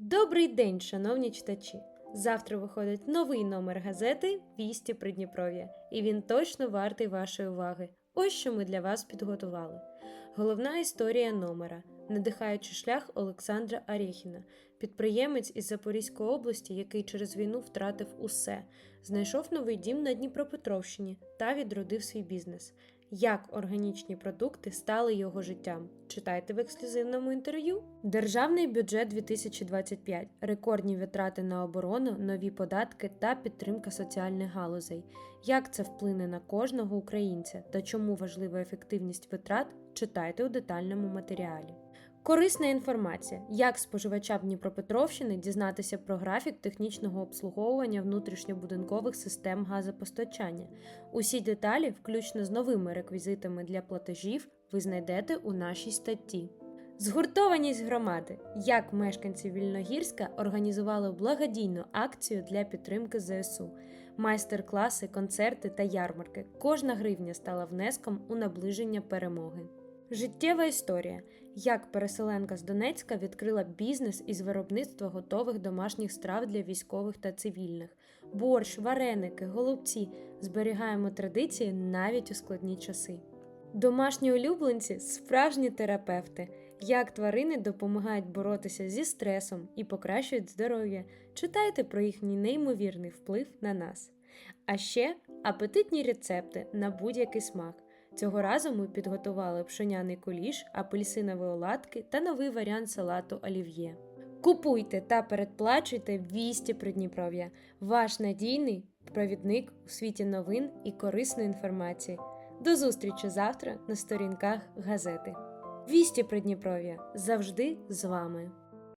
Добрий день, шановні читачі! Завтра виходить новий номер газети Вісті Придніпров'я, і він точно вартий вашої уваги. Ось що ми для вас підготували. Головна історія номера, надихаючи шлях Олександра Арєхіна, підприємець із Запорізької області, який через війну втратив усе, знайшов новий дім на Дніпропетровщині та відродив свій бізнес. Як органічні продукти стали його життям? Читайте в ексклюзивному інтерв'ю. Державний бюджет 2025, рекордні витрати на оборону, нові податки та підтримка соціальних галузей. Як це вплине на кожного українця та чому важлива ефективність витрат? Читайте у детальному матеріалі. Корисна інформація, як споживачам Дніпропетровщини дізнатися про графік технічного обслуговування внутрішньобудинкових систем газопостачання. Усі деталі, включно з новими реквізитами для платежів, ви знайдете у нашій статті. Згуртованість громади. Як мешканці Вільногірська організували благодійну акцію для підтримки ЗСУ. Майстер-класи, концерти та ярмарки. Кожна гривня стала внеском у наближення перемоги. Життєва історія. Як переселенка з Донецька відкрила бізнес із виробництва готових домашніх страв для військових та цивільних. Борщ, вареники, голубці. Зберігаємо традиції навіть у складні часи. Домашні улюбленці справжні терапевти. Як тварини допомагають боротися зі стресом і покращують здоров'я. Читайте про їхній неймовірний вплив на нас. А ще апетитні рецепти на будь-який смак. Цього разу ми підготували пшоняний куліш, апельсинові оладки та новий варіант салату олів'є. Купуйте та передплачуйте вісті Придніпров'я, ваш надійний провідник у світі новин і корисної інформації. До зустрічі завтра на сторінках газети. Вісті Придніпров'я завжди з вами.